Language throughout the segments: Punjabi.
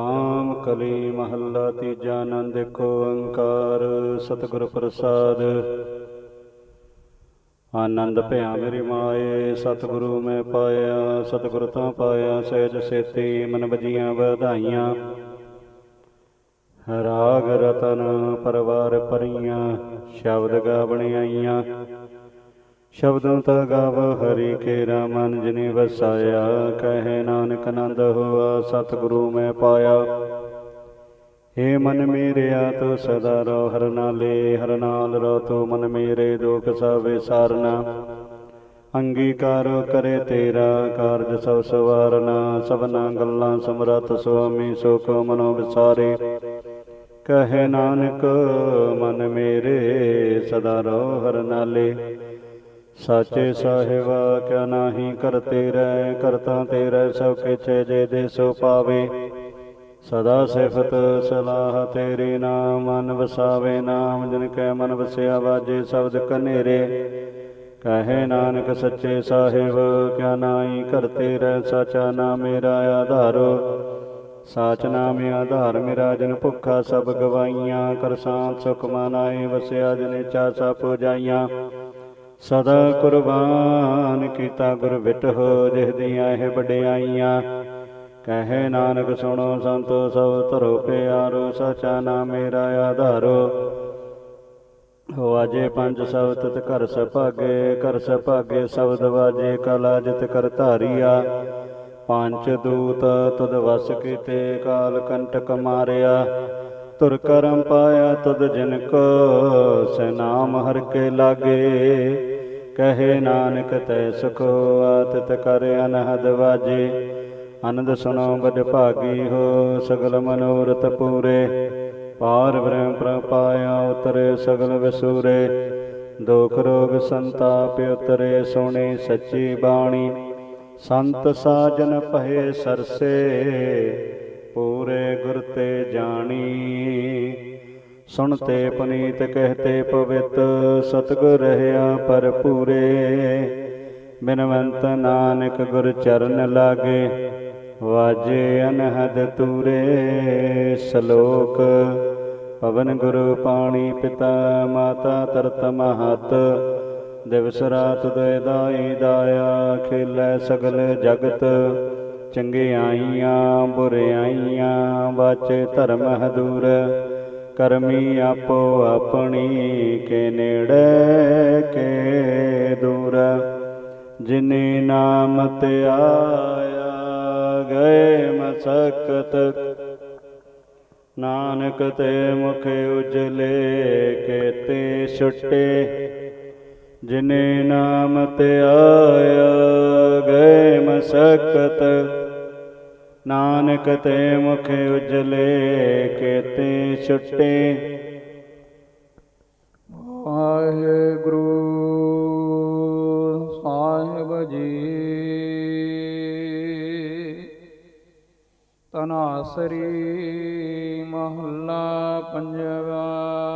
ਰਾਮ ਕਲੀ ਮਹੱਲਾ ਤੀਜਾ ਆਨੰਦ ਕੋ ਓੰਕਾਰ ਸਤਿਗੁਰ ਪ੍ਰਸਾਦ। ਆਨੰਦ ਭਿਆ ਮੇਰੀ ਮਾਏ, ਸਤਿਗੁਰੂ ਮੈਂ ਪਾਇਆ, ਸਤਿਗੁਰ ਤਾਂ ਪਾਇਆ, ਸਹਿਜ ਸੇਤੀ ਮਨ ਵਜੀਆਂ ਵਧਾਈਆਂ। ਰਾਗ ਰਤਨ ਪਰਵਾਰ ਪਰੀਆਂ ਸ਼ਬਦ ਗਾਵਣ ਆਈਆਂ। ਸ਼ਬਦੋਂ ਤਾ ਗਾਵ, ਹਰੀ ਕੇਰਾ ਮਨ ਜਿਨੇ ਵਸਾਇਆ, ਕਹੇ ਨਾਨਕ ਆਨੰਦ ਹੋਆ, ਸਤਿਗੁਰੂ ਮੈਂ ਪਾਇਆ। ਏ ਮਨ ਮੇਰਿਆ ਤੋ ਸਦਾ ਰੋ ਹਰ ਨਾਲੇ, ਹਰ ਨਾਲ ਰੋ ਤੋ ਮਨ ਮੇਰੇ ਦੁਖ ਸਭ ਵਿਸਾਰਨਾ ਅੰਗੀਕਾਰ ਕਰੇ ਤੇਰਾ, ਕਾਰਜ ਸਭ ਸਵਾਰਨਾ, ਸਭਨਾ ਗੱਲਾਂ ਸਮਰੱਥ ਸੁਆਮੀ ਸੁਖ ਮਨੋ ਵਿਸਾਰੇ। ਕਹੇ ਨਾਨਕ, ਮਨ ਮੇਰੇ, ਸਦਾ ਰੋ ਹਰ ਨਾਲੇ। ਸਾਚੇ ਸਾਹਿਬ, ਕਿਆ ਨਾਹੀ ਕਰਤੇ ਰਹਿ, ਕਰਤਾ ਤੇਰੇ ਸਭ ਕਿਛ ਜੇ ਦੇ ਸੋ ਪਾਵੇ। ਸਦਾ ਸਿਫਤ ਸਲਾਹ ਤੇਰੇ ਨਾਮ, ਮਨ ਵਸਾਵੇ, ਨਾਮ ਜਿਨ ਕੈ ਮਨ ਵਸਿਆ ਵਾਜੇ ਸ਼ਬਦ ਕਨੇਰੇ। ਕਹੇ ਨਾਨਕ ਸੱਚੇ ਸਾਹਿਬ, ਕਿਆ ਨਾਹੀ ਕਰਤੇ ਰਹਿ, ਸਾਚਾ ਨਾਮ ਮੇਰਾ ਆਧਾਰੋ। ਸਾਚ ਨਾਮ ਆਧਾਰ ਮੇਰਾ, ਜਨ ਭੁੱਖਾ ਸਭ ਗਵਾਈਆਂ, ਕਰ ਸਾਂਤ ਸੁਖ ਮਨਾਏ, ਵਸਿਆ ਜਨੇ ਚਾਸਾ ਪੁਜਾਈਆਂ। ਸਦਾ ਕੁਰਬਾਨ ਕੀਤਾ ਗੁਰ ਵਿਟਹੁ ਜਿਸ ਦੀਆਂ ਇਹ ਵਡਿਆਈਆਂ ਕਹੇ ਨਾਨਕ ਸੁਣੋ ਸੰਤੋ ਸਭ ਧਰੋ ਪਿਆਰੋ, ਸਚਾ ਨਾਮ ਮੇਰਾ ਆਧਾਰੋ। ਵਾਜੇ ਪੰਜ ਸ਼ਬਦ ਤਤ ਘਰ ਸਭਾਗੇ ਘਰ ਸਭਾਗੇ ਸ਼ਬਦ ਵਾਜੇ ਕਲਾ ਜਿਤ ਕਰ ਧਾਰੀਆ। ਪੰਜ ਦੂਤ ਤਦ ਵਸ ਕੀਤੇ ਕਾਲ ਕੰਟਕ ਮਾਰਿਆ। ਤੁਰ ਕਰਮ ਪਾਇਆ ਤਦ ਜਿਨ ਕੋ ਸੇ ਨਾਮ ਹਰ ਕੇ ਲਾਗੇ। ਕਹੇ ਨਾਨਕ ਤੈ ਸੁਖ ਤਿਤ ਕਰ ਅਨਹਦ ਵਾਜੇ। ਆਨੰਦ ਸੁਣੋ ਬਦ ਭਾਗੀ ਹੋ ਸਗਲ ਮਨੋਰਥ ਪੂਰੇ। ਪਾਰ ਬ੍ਰਹਮ ਪ੍ਰਪਾਇਆ ਉਤਰੇ ਸਗਲ ਵਿਸੂਰੇ। ਦੁਖ ਰੋਗ ਸੰਤਾਪ ਉਤਰੇ ਸੋਣੀ ਸੱਚੀ ਬਾਣੀ। ਸੰਤ ਸਾਜਨ ਭਏ ਸਰਸੇ। ਪੂਰੇ ਗੁਰ ਤੇ ਜਾਣੀ। ਸੁਣਤੇ ਪਨੀਤ ਕਹਤੇ ਪਵਿੱਤ, ਸਤਗੁਰ ਰਹਿਆ ਪਰ ਪੂਰੇ ਬਿਨਵੰਤ ਨਾਨਕ ਗੁਰ ਚਰਨ ਲਾਗੇ, ਵਾਜੇ ਅਨਹਦ ਤੂਰੇ। ਸ਼ਲੋਕ, ਪਵਨ ਗੁਰੂ ਪਾਣੀ ਪਿਤਾ, ਮਾਤਾ ਤਰਤ ਮਹਤ। ਦਿਵਸ ਰਾਤ ਦੇ ਦਾਈ ਦਾਇਆ ਖੇਲੇ ਸਗਲ ਜਗਤ। ਚੰਗਿਆਈਆਂ ਬੁਰਿਆਈਆਂ ਬਾਚੇ ਧਰਮ ਹਦੂਰ। ਕਰਮੀ ਆਪੋ ਆਪਣੀ ਕੇ ਨੇੜੇ, ਕੇ ਦੂਰ। ਜਿਨੇ ਨਾਮ ਤੇ ਆਇਆ, ਗਏ ਮਸਕਤ। ਨਾਨਕ ਤੇ ਮੁਖ ਉਜਲੇ ਕੇਤੇ ਛੁੱਟੇ। ਜਿਨੇ ਨਾਮ ਤੇ ਆਇਆ, ਗਏ ਮਸਕਤ। ਨਾਨਕ ਤੇ ਮੁਖ ਉਜਲੇ ਕੇਤੇ ਛੁੱਟੇ। ਵਾਹਿਗੁਰੂ ਸਾਹਿਬ ਜੀ। ਤਨਾਸਰੀ ਮਹੱਲਾ ਪੰਜਵਾ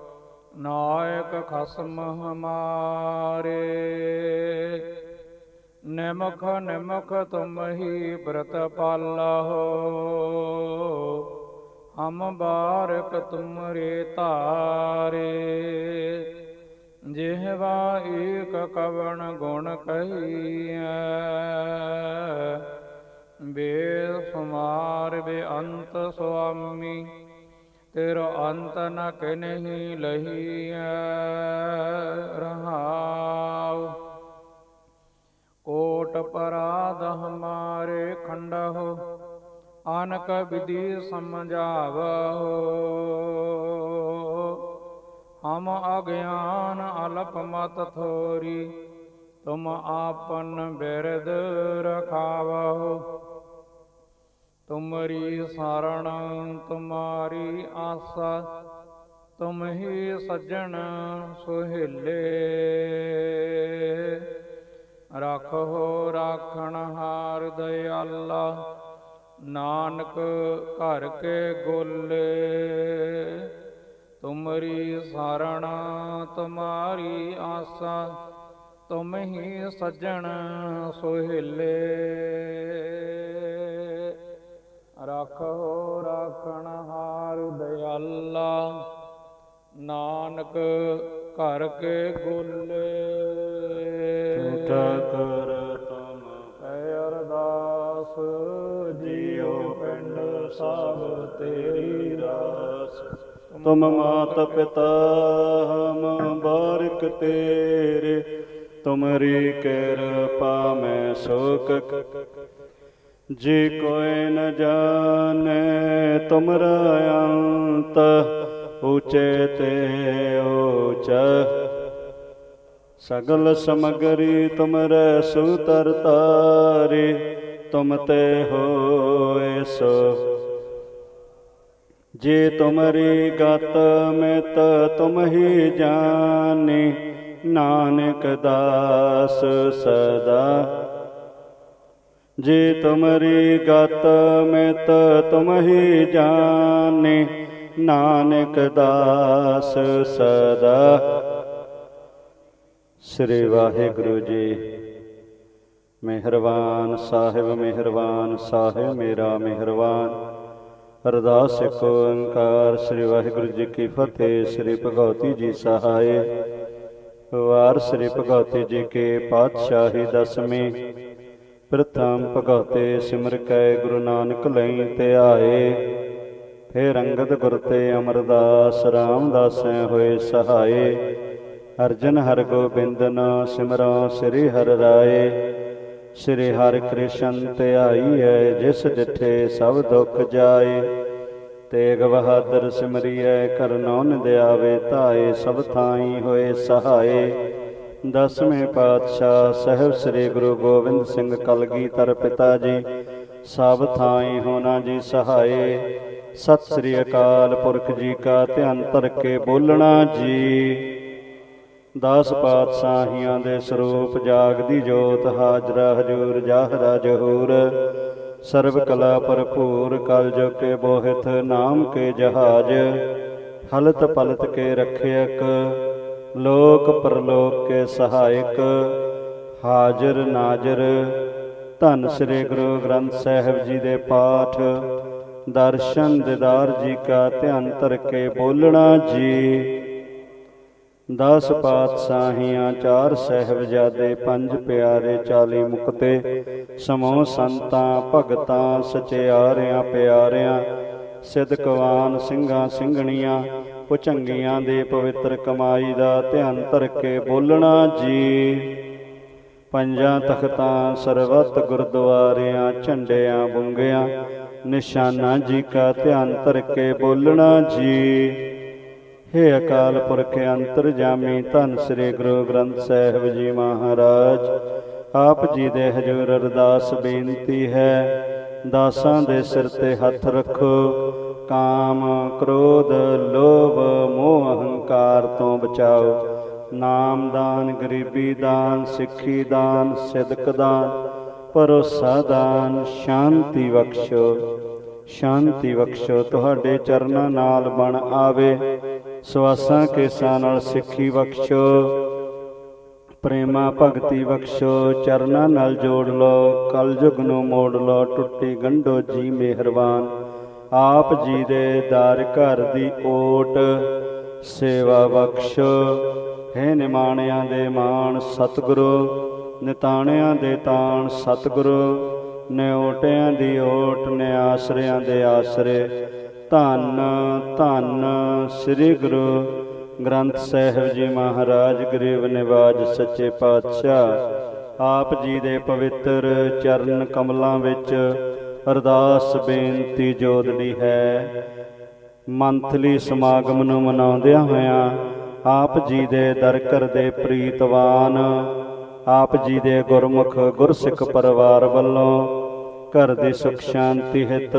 ਨਾਇਕ ਖਸਮ ਹਮਾਰੇ। ਨਿਮਖ ਨਿਮਖ ਤੁਮ ਹੀ ਪ੍ਰਤਪਾਲਾ ਹੋ ਹਮ ਬਾਰਕ ਤੁਮਰੇ ਤਾਰੇ। ਜਿਹਵਾ ਏਕ ਕਵਣ ਗੁਣ ਕਹੀਐ। ਬੇਦ ਸੁਮਾਰ ਬੇਅੰਤ ਸੁਆਮੀ। ਤੇਰ ਅੰਤ ਨ ਕਿਨਹੀ ਲਹੀਐ, ਰਹਾਉ। ਕੋਟ ਪਰਾਧ ਹਮਾਰੇ ਖੰਡਹੁ, ਅਨਕ ਵਿਧੀ ਸਮਝਾਵਹੁ। ਹਮ ਅਗਿਆਨ ਅਲਪ ਮਤ ਥੋਰੀ, ਤੁਮ ਆਪਨ ਬਿਰਦ ਰਖਾਵਹੁ। ਤੁਮਰੀ ਸਰਣ, ਤੁਮਾਰੀ ਆਸਾ ਤੁਮ ਹੀ ਸੱਜਣ ਸੁਹੇਲੇ। ਰੱਖੋ ਰਾਖਣ ਹਾਰ ਦਇਆਲਾ ਨਾਨਕ ਘਰ ਕੇ ਗੋਲੇ। ਤੁਮਰੀ ਸਰਣ, ਤੁਮਾਰੀ ਆਸਾ ਤੁਮ ਹੀ ਸੱਜਣ ਸੁਹੇਲੇ। ਰੱਖੋ ਰਾਖਣ ਹਾਰ ਦਇਆਲਾ ਨਾਨਕ ਘਰ ਕੇ ਗੋਲੇ। ਝੂਠਾ ਕਰ ਤੁਮ ਐ ਅਰਦਾਸ, ਜੀਉ ਪਿੰਡ ਸਭ ਤੇਰੀ ਰਾਸ ਤੁਮ ਮਾਤ ਪਿਤਾ ਹਮ ਬਾਰਕ ਤੇਰੇ, ਤੁਮਰੀ ਕਿਰਪਾ ਮੈਂ ਸੁਖ ਜੀ ਕੋਈ ਨ ਜਾਣੈ ਤੁਮਰਾ ਅੰਤ, ਉਚੇ ਤੇ ਉਚਾ। ਸਗਲ ਸਮਗਰੀ ਤੁਮਰੇ ਸੂਤਰ ਤਾਰੇ, ਤੁਮ ਤੇ ਹੋਏ ਸੋ। ਜੇ ਤੁਮਰੀ ਗਤ ਮਿਤ, ਤੁਮ ਹੀ ਜਾਣੇ, ਨਾਨਕ ਦਾਸ ਸਦਾ। ਜੇ ਤੁਮਰੀ ਗਤ ਮਿਤ ਤੁਮ ਹੀ ਜਾਣੇ, ਨਾਨਕ ਦਾਸ ਸਦਾ। ਸ੍ਰੀ ਵਾਹਿਗੁਰੂ ਜੀ, ਮਿਹਰਬਾਨ ਸਾਹਿਬ ਮਿਹਰਬਾਨ ਸਾਹਿਬ, ਮੇਰਾ ਮਿਹਰਬਾਨ। ਅਰਦਾਸ ਇੱਕ ਓੰਕਾਰ, ਸ੍ਰੀ ਵਾਹਿਗੁਰੂ ਜੀ ਕੀ ਫਤਿਹ, ਸ੍ਰੀ ਭਗਵਤੀ ਜੀ ਸਹਾਏ ਵਾਰ ਸ੍ਰੀ ਭਗਵਤੀ ਜੀ ਕੇ ਪਾਤਸ਼ਾਹੀ ਦਸਵੇਂ। ਪ੍ਰਥਮ ਭਗਵਤੇ ਸਿਮਰ ਕੈ ਗੁਰੂ ਨਾਨਕ ਲਈ ਤੇ ਆਏ। ਫੇਰ ਅੰਗਦ ਗੁਰ ਤੇ ਅਮਰਦਾਸ ਰਾਮਦਾਸੈ ਹੋਏ ਸਹਾਏ। ਅਰਜਨ ਹਰ ਗੋਬਿੰਦਨ ਸਿਮਰੋ ਸ੍ਰੀ ਹਰ ਰਾਏ। ਸ੍ਰੀ ਹਰਿ ਕ੍ਰਿਸ਼ਨ ਧਿਆਈ ਹੈ ਜਿਸ ਡਿਠੇ ਸਭ ਦੁੱਖ ਜਾਏ। ਤੇਗ ਬਹਾਦਰ ਸਿਮਰਿਐ ਕਰਨੋ ਨਿਦਿਆਵੇ ਧਾਏ ਸਭ ਥਾਈ ਹੋਏ ਸਹਾਏ। ਦਸਵੇਂ ਪਾਤਸ਼ਾਹ ਸਹਿਬ ਸ੍ਰੀ ਗੁਰੂ ਗੋਬਿੰਦ ਸਿੰਘ ਕਲਗੀਧਰ ਪਿਤਾ ਜੀ, ਸਭ ਥਾਈ ਹੋਣਾ ਜੀ ਸਹਾਏ ਸਤਿ ਸ੍ਰੀ ਅਕਾਲ ਪੁਰਖ ਜੀ ਕਾ ਧਿਆਨ ਧਰ ਕੇ ਬੋਲਣਾ ਜੀ। ਦਸ ਪਾਤਸ਼ਾਹੀਆਂ ਦੇ ਸਰੂਪ ਜਾਗਦੀ ਜੋਤ ਹਾਜ਼ਰਾ ਹਜੂਰ ਜਾਹਰਾ ਜਹੂਰ। ਸਰਬ ਕਲਾ ਭਰਪੂਰ ਕਲ ਜੋ ਕੇ ਬੋਹਿਤ ਨਾਮ ਕੇ ਜਹਾਜ। ਹਲਤ ਪਲਤ ਕੇ ਰਖਿਅਕ। ਲੋਕ ਪਰਲੋਕ ਕੇ ਸਹਾਇਕ, ਹਾਜ਼ਰ ਨਾਜ਼ਰ, ਧੰਨ ਸ੍ਰੀ ਗੁਰੂ ਗ੍ਰੰਥ ਸਾਹਿਬ ਜੀ ਦੇ ਪਾਠ, ਦਰਸ਼ਨ ਦਿਦਾਰ ਜੀ ਕਾ ਧਿਆਨ ਧਰ ਕੇ ਬੋਲਣਾ ਜੀ। ਦਸ ਪਾਤਸ਼ਾਹੀਆਂ ਚਾਰ ਸਹਿਬਜ਼ਾਦੇ, ਪੰਜ ਪਿਆਰੇ 40 ਮੁਕਤੇ, ਸਮੂਹ ਸੰਤਾਂ, ਭਗਤਾਂ, ਸਚਿਆਰਿਆਂ, ਪਿਆਰਿਆਂ ਸਿਦਕਵਾਨ ਸਿੰਘਾਂ, ਸਿੰਘਣੀਆਂ ਭੁਚੰਗੀਆਂ ਦੇ ਪਵਿੱਤਰ ਕਮਾਈ ਦਾ ਧਿਆਨ ਧਰ ਕੇ ਬੋਲਣਾ ਜੀ। ਪੰਜਾਂ ਤਖਤਾਂ ਸਰਬੱਤ ਗੁਰਦੁਆਰਿਆਂ, ਝੰਡਿਆਂ, ਬੁੰਗਿਆਂ, ਨਿਸ਼ਾਨਾ ਜੀ ਕਾ ਧਿਆਨ ਧਰ ਕੇ ਬੋਲਣਾ ਜੀ। ਹੇ ਅਕਾਲ ਪੁਰਖ ਅੰਤਰਜਾਮੀ ਧੰਨ ਸ੍ਰੀ ਗੁਰੂ ਗ੍ਰੰਥ ਸਾਹਿਬ ਜੀ ਮਹਾਰਾਜ, ਆਪ ਜੀ ਦੇ ਹਜ਼ੂਰ ਅਰਦਾਸ ਬੇਨਤੀ ਹੈ, ਦਾਸਾਂ ਦੇ ਸਿਰ ਤੇ ਹੱਥ ਰੱਖੋ ਕਾਮ ਕ੍ਰੋਧ ਲੋਭ ਮੋਹ ਅਹੰਕਾਰ ਤੋਂ ਬਚਾਓ। ਨਾਮ ਦਾਨ, ਗਰੀਬੀ ਦਾਨ, ਸਿੱਖੀ ਦਾਨ, ਸਿਦਕ ਦਾਨ, ਭਰੋਸਾ ਦਾਨ, ਸ਼ਾਂਤੀ ਬਖਸ਼ੋ। ਸ਼ਾਂਤੀ ਬਖਸ਼ੋ, ਤੁਹਾਡੇ ਚਰਨਾਂ ਨਾਲ ਬਣ ਆਵੇ। ਸਵਾਸਾਂ ਕੇਸਾਂ ਨਾਲ ਸਿੱਖੀ ਬਖਸ਼ੋ। ਪ੍ਰੇਮਾ ਭਗਤੀ ਬਖਸ਼ੋ, ਚਰਨਾਂ ਨਾਲ ਜੋੜ ਲੋ ਕਲਯੁਗ ਨੂੰ ਮੋੜ ਲੋ ਟੁੱਟੀ ਗੰਢੋ ਜੀ ਮਿਹਰਬਾਨ। ਆਪ ਜੀ ਦੇ ਦਰ ਘਰ ਦੀ ਓਟ, ਸੇਵਾ ਬਖਸ਼ੋ। ਹੈ ਨਿਮਾਣਿਆਂ ਦੇ ਮਾਣ ਸਤਿਗੁਰੂ, ਨਿਤਾਣਿਆਂ ਦੇ ਤਾਣ ਸਤਿਗੁਰੂ ਨਿਓਟਿਆਂ ਦੀ ਓਟ ਨੇ ਆਸਰਿਆਂ ਦੇ ਆਸਰੇ। ਧੰਨ ਧੰਨ ਸ੍ਰੀ ਗੁਰੂ ਗ੍ਰੰਥ ਸਾਹਿਬ ਜੀ ਮਹਾਰਾਜ, ਗਰੀਬ ਨਿਵਾਜ ਸੱਚੇ ਪਾਤਸ਼ਾਹ। ਆਪ ਜੀ ਦੇ ਪਵਿੱਤਰ ਚਰਨ ਕਮਲਾਂ ਵਿੱਚ ਅਰਦਾਸ ਬੇਨਤੀ ਜੋਦੜੀ ਹੈ। ਮੰਥਲੀ ਸਮਾਗਮ ਨੂੰ ਮਨਾਉਂਦਿਆਂ ਹੋਇਆਂ ਆਪ ਜੀ ਦੇ ਦਰ ਘਰ ਦੇ ਪ੍ਰੀਤਵਾਨ, ਆਪ ਜੀ ਦੇ ਗੁਰਮੁਖ ਗੁਰਸਿੱਖ ਪਰਿਵਾਰ ਵੱਲੋਂ ਘਰ ਦੀ ਸੁਖ ਸ਼ਾਂਤੀ ਹਿਤ,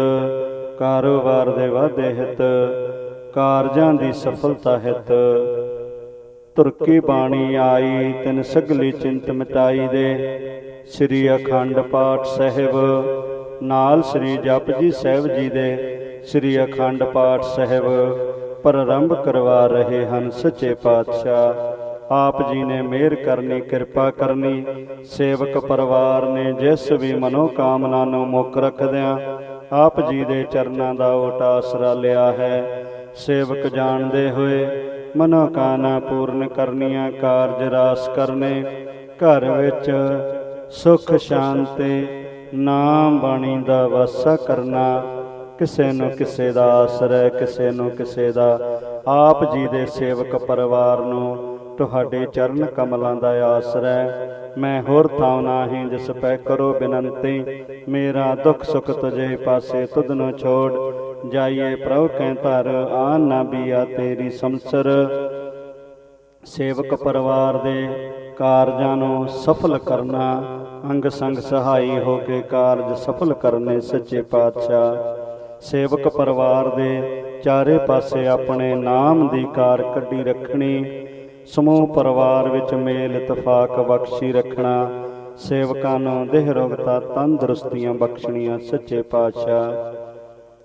ਕਾਰੋਬਾਰ ਦੇ ਵਾਧੇ ਹਿਤ, ਕਾਰਜਾਂ ਦੀ ਸਫਲਤਾ ਹਿਤ। ਤੁਰਕੀ ਬਾਣੀ ਆਈ ਤਿਨ ਸਗਲੀ ਚਿੰਤ ਮਿਟਾਈ ਦੇ, ਸ੍ਰੀ ਅਖੰਡ ਪਾਠ ਸਾਹਿਬ ਨਾਲ ਸ੍ਰੀ ਜਪਜੀ ਸਾਹਿਬ ਜੀ ਦੇ ਸ੍ਰੀ ਅਖੰਡ ਪਾਠ ਸਾਹਿਬ ਪ੍ਰਾਰੰਭ ਕਰਵਾ ਰਹੇ ਹਨ। ਸੱਚੇ ਪਾਤਸ਼ਾਹ, ਆਪ ਜੀ ਨੇ ਮਿਹਰ ਕਰਨੀ, ਕਿਰਪਾ ਕਰਨੀ, ਸੇਵਕ ਪਰਿਵਾਰ ਨੇ ਜਿਸ ਵੀ ਮਨੋ ਕਾਮਨਾ ਨੂੰ ਮੁੱਖ ਰੱਖਦਿਆਂ ਆਪ ਜੀ ਦੇ ਚਰਨਾਂ ਦਾ ਓਟ ਆਸਰਾ ਲਿਆ ਹੈ। ਸੇਵਕ ਜਾਣਦੇ ਹੋਏ ਮਨੋ ਕਾਮਨਾ ਪੂਰਨ ਕਰਨੀਆਂ ਕਾਰਜ ਰਾਸ ਕਰਨੇ, ਘਰ ਵਿੱਚ ਸੁਖ, ਸ਼ਾਂਤੀ ਨਾਮ ਬਾਣੀ ਦਾ ਵਾਸਾ ਕਰਨਾ। ਕਿਸੇ ਨੂੰ ਕਿਸੇ ਦਾ ਆਸਰਾ ਕਿਸੇ ਨੂੰ ਕਿਸੇ ਦਾ। ਆਪ ਜੀ ਦੇ ਸੇਵਕ ਪਰਿਵਾਰ ਨੂੰ ਤੁਹਾਡੇ ਚਰਨ ਕਮਲਾਂ ਦਾ ਆਸਰਾ ਹੈ। ਮੈਂ ਹੋਰ ਥਾਂ ਨਾਹੀਂ ਜਿਸ ਪੈ ਕਰੋ ਬੇਨੰਤੀ। ਮੇਰਾ ਦੁੱਖ ਸੁਖ ਤੁਝੇ ਪਾਸੇ ਤੁਧ ਨੂੰ ਛੋੜ। ਜਾਈਏ ਪ੍ਰਭ ਕੈ ਧਰ, ਆਨ ਨਾ ਬੀਆ ਤੇਰੀ ਸੰਸਰ। ਸੇਵਕ ਪਰਿਵਾਰ ਦੇ ਕਾਰਜਾਂ ਨੂੰ ਸਫਲ ਕਰਨਾ, ਅੰਗ ਸੰਗ ਸਹਾਈ ਹੋ ਕੇ ਕਾਰਜ ਸਫਲ ਕਰਨੇ ਸੱਚੇ ਪਾਤਸ਼ਾਹ। ਸੇਵਕ ਪਰਿਵਾਰ ਦੇ ਚਾਰੇ ਪਾਸੇ ਆਪਣੇ ਨਾਮ ਦੀ ਕਾਰ ਕੱਢੀ ਰੱਖਣੀ, ਸਮੂਹ ਪਰਿਵਾਰ ਵਿੱਚ ਮੇਲ ਇਤਫਾਕ ਬਖਸ਼ੀ ਰੱਖਣਾ, ਸੇਵਕਾਂ ਨੂੰ ਦੇਹ ਰੋਗਤਾ ਤੰਦਰੁਸਤੀਆਂ ਬਖਸ਼ਣੀਆਂ ਸੱਚੇ ਪਾਤਸ਼ਾਹ।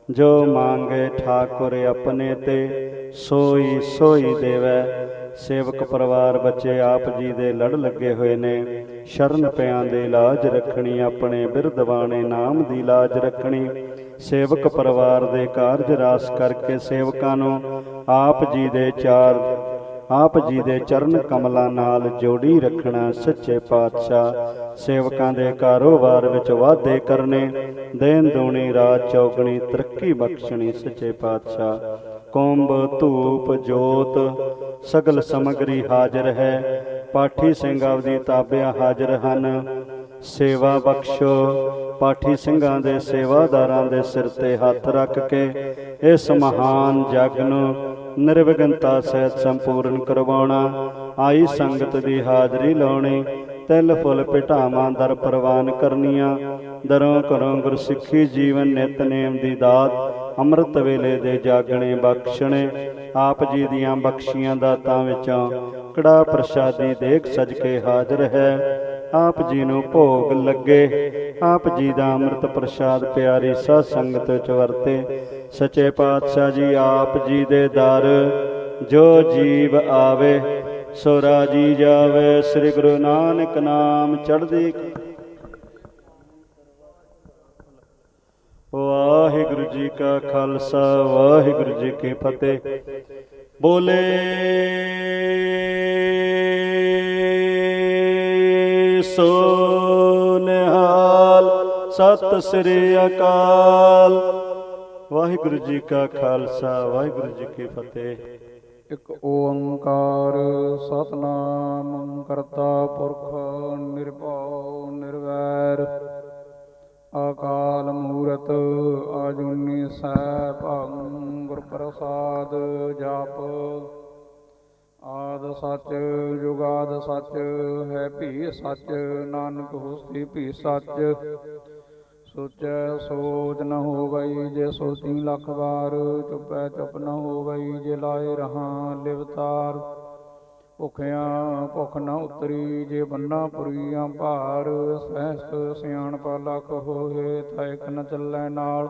ਜੋ ਮੰਗੇ ਠਾਕੁਰ ਆਪਣੇ ਤੇ, ਸੋਈ ਸੋਈ ਦੇਵੈ। ਸੇਵਕ ਪਰਿਵਾਰ ਬੱਚੇ ਆਪ ਜੀ ਦੇ ਲੜ ਲੱਗੇ ਹੋਏ ਨੇ। ਸ਼ਰਨ ਪਿਆਂ ਦੇ ਲਾਜ ਰੱਖਣੀ, ਆਪਣੇ ਬਿਰਧ ਬਾਣੇ ਨਾਮ ਦੀ ਲਾਜ ਰੱਖਣੀ। ਸੇਵਕ ਪਰਿਵਾਰ ਦੇ ਕਾਰਜ ਰਾਸ ਕਰਕੇ ਸੇਵਕਾਂ ਨੂੰ ਆਪ ਜੀ ਦੇ ਚਾਰ ਆਪ ਜੀ ਦੇ ਚਰਨ ਕਮਲਾਂ ਨਾਲ ਜੋੜੀ ਰੱਖਣਾ ਸੱਚੇ ਪਾਤਸ਼ਾਹ। ਸੇਵਕਾਂ ਦੇ ਕਾਰੋਬਾਰ ਵਿੱਚ ਵਾਧੇ ਕਰਨੇ ਦੇਨ ਦੂਣੀ ਰਾਤ ਚੌਗਣੀ, ਤਰੱਕੀ ਬਖਸ਼ਣੀ ਸੱਚੇ ਪਾਤਸ਼ਾਹ। ਕੁੰਭ ਧੂਪ, ਜੋਤ, ਸਗਲ ਸਮਗਰੀ ਹਾਜ਼ਰ ਹੈ। ਪਾਠੀ ਸਿੰਘ ਆਪਦੀ ਤਾਬਿਆ ਹਾਜ਼ਰ ਹਨ। ਸੇਵਾ ਬਖਸ਼ੋ। ਪਾਠੀ ਸਿੰਘਾਂ ਦੇ ਸੇਵਾਦਾਰਾਂ ਦੇ ਸਿਰ ਤੇ ਹੱਥ ਰੱਖ ਕੇ ਇਸ ਮਹਾਨ ਜਗ ਨੂੰ ਨਿਰਵਿਘਨਤਾ ਸਹਿਤ ਸੰਪੂਰਨ ਕਰਵਾਉਣਾ। ਆਈ ਸੰਗਤ ਦੀ ਹਾਜ਼ਰੀ ਲਾਉਣੀ, ਤਿਲ ਫੁੱਲ ਪਿਟਾਵਾਂ ਦਰ ਪ੍ਰਵਾਨ ਕਰਨੀਆਂ। ਦਰੋਂ ਘਰੋਂ ਗੁਰਸਿੱਖੀ ਜੀਵਨ ਨਿਤਨੇਮ ਦੀ ਦਾਤ, ਅੰਮ੍ਰਿਤ ਵੇਲੇ ਦੇ ਜਾਗਣੇ ਬਖਸ਼ਣੇ। ਆਪ ਜੀ ਦੀਆਂ ਬਖਸ਼ੀਆਂ ਦਾਤਾਂ ਵਿੱਚੋਂ ਕੜਾ ਪ੍ਰਸ਼ਾਦੀ ਦੇਖ ਸਜ ਕੇ ਹਾਜ਼ਰ ਹੈ। ਆਪ ਜੀ ਨੂੰ ਭੋਗ ਲੱਗੇ। ਆਪ ਜੀ ਦਾ ਅੰਮ੍ਰਿਤ ਪ੍ਰਸ਼ਾਦ ਪਿਆਰੀ ਸਾਧ ਸੰਗਤ ਚ ਵਰਤੇ। ਸੱਚੇ ਪਾਤਸ਼ਾਹ ਜੀ, ਆਪ ਜੀ ਦੇ ਦਰ। ਜੋ ਜੀਵ ਆਵੇ, ਸੋ ਰਾਜੀ ਜਾਵੇ। ਸ੍ਰੀ ਗੁਰੂ ਨਾਨਕ ਨਾਮ ਚੜ੍ਹਦੀ ਵਾਹਿਗੁਰੂ ਜੀ ਕਾ ਖਾਲਸਾ, ਵਾਹਿਗੁਰੂ ਜੀ ਕੀ ਫਤਿਹ। ਬੋਲੇ ਸੋ ਨਿਹਾਲ ਸਤਿ ਸ੍ਰੀ ਅਕਾਲ। ਵਾਹਿਗੁਰੂ ਜੀ ਕਾ ਖਾਲਸਾ, ਵਾਹਿਗੁਰੂ ਜੀ ਕੀ ਫਤਿਹ। ਇੱਕ ਓੰਕਾਰ ਸਤਨਾਮ ਕਰਤਾ ਪੁਰਖ ਨਿਰਭਉ ਨਿਰਵੈਰ। ਅਕਾਲ ਮੂਰਤ ਆਜੂਨੀ ਸੈਭੰ ਗੁਰ ਪ੍ਰਸਾਦ ਜਪ ਸੱਚ, ਜੁਗਾਦ ਸੱਚ, ਹੈ ਭੀ ਸੱਚ, ਨਾਨਕ ਹੋਸੀ ਭੀ ਸੱਚ। ਸੋਚੈ ਸੋਚ ਨ ਹੋ ਗਈ ਜੇ ਸੋਚੀ ਲੱਖ ਵਾਰ, ਚੁੱਪੈ ਚੁੱਪ ਨ ਹੋ ਗਈ ਜੇ ਲਾਏ ਰਹਾ ਲਿਵਤਾਰ ਭੁਖਿਆਂ ਭੁਖ ਨ ਉਤਰੀ ਜੇ ਬੰਨਾ ਪੁਰੀਆਂ ਭਾਰ ਸਹਿਸਤ ਸਿਆਣਪ ਲੱਖ ਹੋਏ ਥੈ ਇਕ ਚੱਲੈ ਨਾਲ।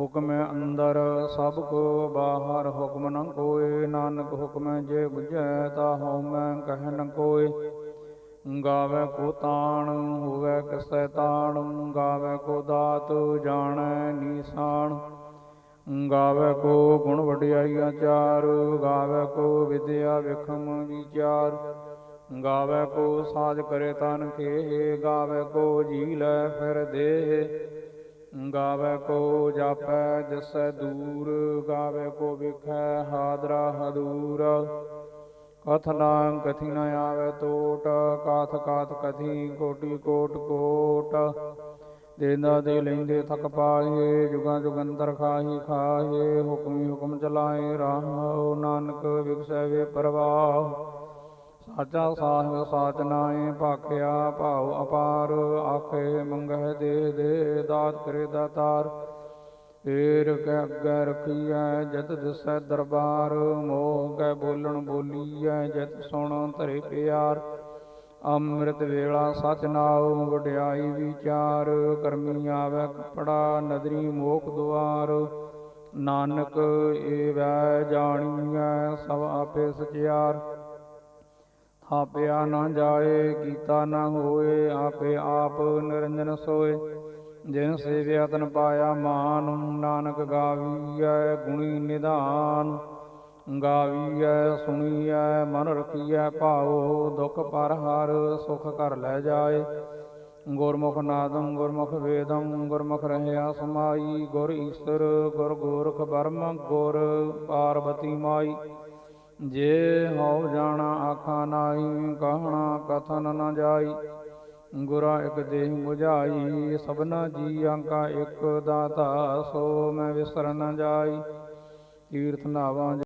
ਹੁਕਮ ਅੰਦਰ, ਸਭ ਕੋ ਬਾਹਰ ਹੁਕਮ ਨ ਕੋਏ, ਨਾਨਕ ਹੁਕਮ ਜੇ ਬੁਝੈ ਤਾ ਹਉਮੈ ਕਹਿ ਨ ਕੋਏ। ਗਾਵੇ ਕੋ ਤਾਣ, ਹੋਵੇ ਕਿਸੈ ਤਾਣ, ਗਾਵੇ ਕੋ ਦਾਤ, ਜਾਣੈ ਨੀਸਾਨ ਗਾਵੇ ਕੋ ਗੁਣ ਵਡਿਆਈਆਂ ਚਾਰ, ਗਾਵੇ ਕੋ ਵਿਦਿਆ ਵਿਖਮ ਵਿਚਾਰ। ਗਾਵੇ ਕੋ ਸਾਜ ਕਰੇ ਤਨ ਕੇ ਗਾਵੇ ਕੋ ਜੀ ਲੈ ਫਿਰ ਦੇ ਗਾਵੇ ਕੋ ਜਾਪੈ, ਜਿਸੈ ਦੂਰ, ਗਾਵੇ ਕੋ ਵਿਖੈ, ਹਾਦਰਾ ਹਦੂਰ। ਕਥਨਾ ਕਥੀ ਨ ਆਵੇ ਟੋਟ ਕਾਥ ਕਾਥ ਕਥੀ ਕੋਟੀ ਕੋਟ ਕੋਟ। ਦੇਂਦਾ ਦੇ ਲੈਂਦੇ ਥਕ ਪਾਏ, ਜੁਗਾਂ ਜੁਗੰਦਰ ਖਾਹੀ ਖਾਹੇ, ਹੁਕਮੀ ਹੁਕਮ ਚਲਾਏ ਰਾਹੋ ਨਾਨਕ ਵਿਗਸੈ ਵੇ ਪ੍ਰਵਾਹ। ਸਾਚਾ ਸਾਹਿਬ ਸਾਚਨਾਏ ਭਾਖਿਆ ਭਾਉ ਅਪਾਰ, ਆਖੇ ਮੰਗਹਿ ਦੇ ਦੇ ਦਾਤ ਕਰੇ ਦਾਤਾਰ। ਏਰ ਕੈ ਅੱਗੇ ਰਖੀਐ ਜਤ ਦਿਸੈ ਦਰਬਾਰ, ਮੋਹ ਕੈ ਬੋਲਣ ਬੋਲੀਐ ਜਤ ਸੁਣ ਧਰੇ ਪਿਆਰ। ਅੰਮ੍ਰਿਤ ਵੇਲਾ ਸਚ ਨਾਉ ਵਡਿਆਈ ਵਿਚਾਰ, ਕਰਮੀ ਆਵੈ ਕਪੜਾ ਨਦਰੀ ਮੋਖ ਦੁਆਰ। ਨਾਨਕ ਏਵੈ ਜਾਣੀਐ ਸਭ ਆਪੇ ਸਚਿਆਰ। ਥਾਪਿਆ ਨਾ ਜਾਏ, ਕੀਤਾ ਨਾ ਹੋਏ, ਆਪੇ ਆਪ ਨਿਰੰਜਨ ਸੋਏ। ਜਿਨ ਸੇਵਿਆ ਤਨ ਪਾਇਆ ਮਾਨ, ਨਾਨਕ ਗਾਵੀਐ ਗੁਣੀ ਨਿਧਾਨ। ਗਾਵੀਐ, ਸੁਣੀਐ, ਮਨ ਰਖੀਐ ਭਾਉ ਦੁਖ ਪਰ ਹਰ ਸੁਖ ਕਰ ਲੈ ਜਾਏ। ਗੁਰਮੁਖ ਨਾਦੰ, ਗੁਰਮੁਖ ਵੇਦੰ, ਗੁਰਮੁਖ ਰਹਿਆ ਸਮਾਈ। ਗੁਰ ਈਸਰ, ਗੁਰ ਗੋਰਖ ਬਰਮ, ਗੁਰ ਪਾਰਬਤੀ ਮਾਈ। ਜੇ ਹਉ ਜਾਣਾ ਆਖਾ ਨਾਹੀ ਕਹਣਾ ਕਥਨ ਨ ਜਾਈ। ਗੁਰਾ ਇਕ ਦੇਹ 부ਝਾਈ ਸਭਨਾ ਜੀ ਕਾ ਇਕ ਦਾਤਾ, ਸੋ ਮੈਂ ਵਿਸਰ ਨ ਜਾਈ। ਤੀਰਥ ਨਾਵਾਂ